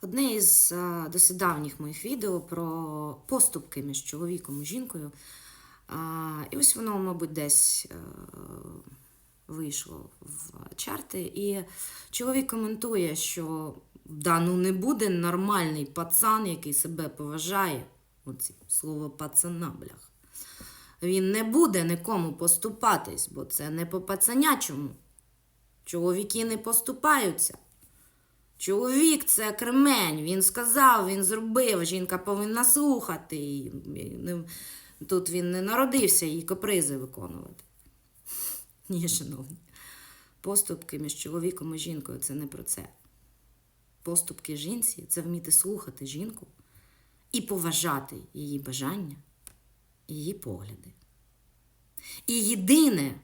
Одне із а, досить давніх моїх відео про поступки між чоловіком і жінкою. І ось воно, мабуть, десь е, вийшло в чарти. І чоловік коментує, що да, ну не буде нормальний пацан, який себе поважає. Оці слово пацана, блях. Він не буде нікому поступатись, бо це не по пацанячому. Чоловіки не поступаються. Чоловік це кремень. Він сказав, він зробив. Жінка повинна слухати. І, тут він не народився їй капризи виконувати. Ні, шановні. Поступки між чоловіком і жінкою це не про це. Поступки жінці це вміти слухати жінку і поважати її бажання, її погляди. І єдине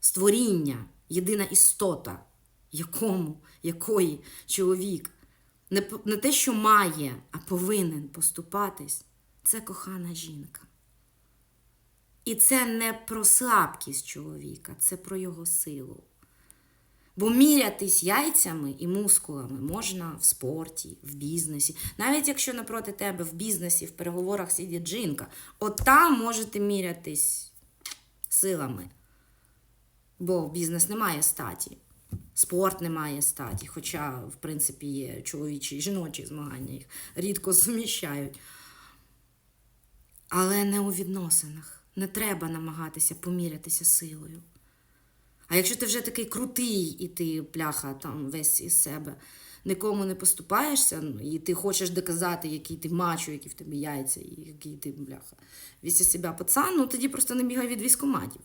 створіння, єдина істота, якому, якої чоловік не, не те, що має, а повинен поступатись, це кохана жінка. І це не про слабкість чоловіка, це про його силу. Бо мірятись яйцями і мускулами можна в спорті, в бізнесі. Навіть якщо напроти тебе в бізнесі, в переговорах сидить жінка, от там можете мірятись силами. Бо бізнес не має статі, спорт не має статі, хоча, в принципі, є чоловічі і жіночі змагання, їх рідко суміщають. Але не у відносинах. Не треба намагатися помірятися силою. А якщо ти вже такий крутий, і ти, пляха, там весь із себе нікому не поступаєшся, ну, і ти хочеш доказати, який ти мачо, які в тебе яйця, і який ти, бляха, із себе пацан, ну тоді просто не бігай від військоматів.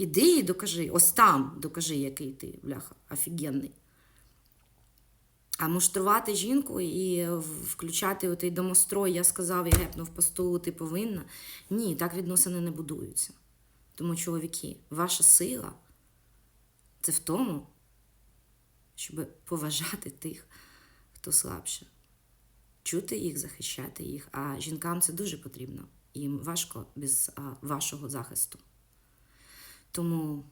Іди і докажи, ось там докажи, який ти, бляха, офігенний. А муштрувати жінку і в- включати отий домострой, я сказав, я гепнув по столу, ти повинна. Ні, так відносини не будуються. Тому, чоловіки, ваша сила це в тому, щоб поважати тих, хто слабше, чути їх, захищати їх. А жінкам це дуже потрібно. Їм важко без вашого захисту. Тому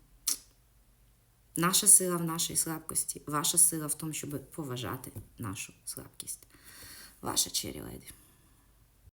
наша сила в нашій слабкості, ваша сила в тому, щоб поважати нашу слабкість. Ваша Чері Леді.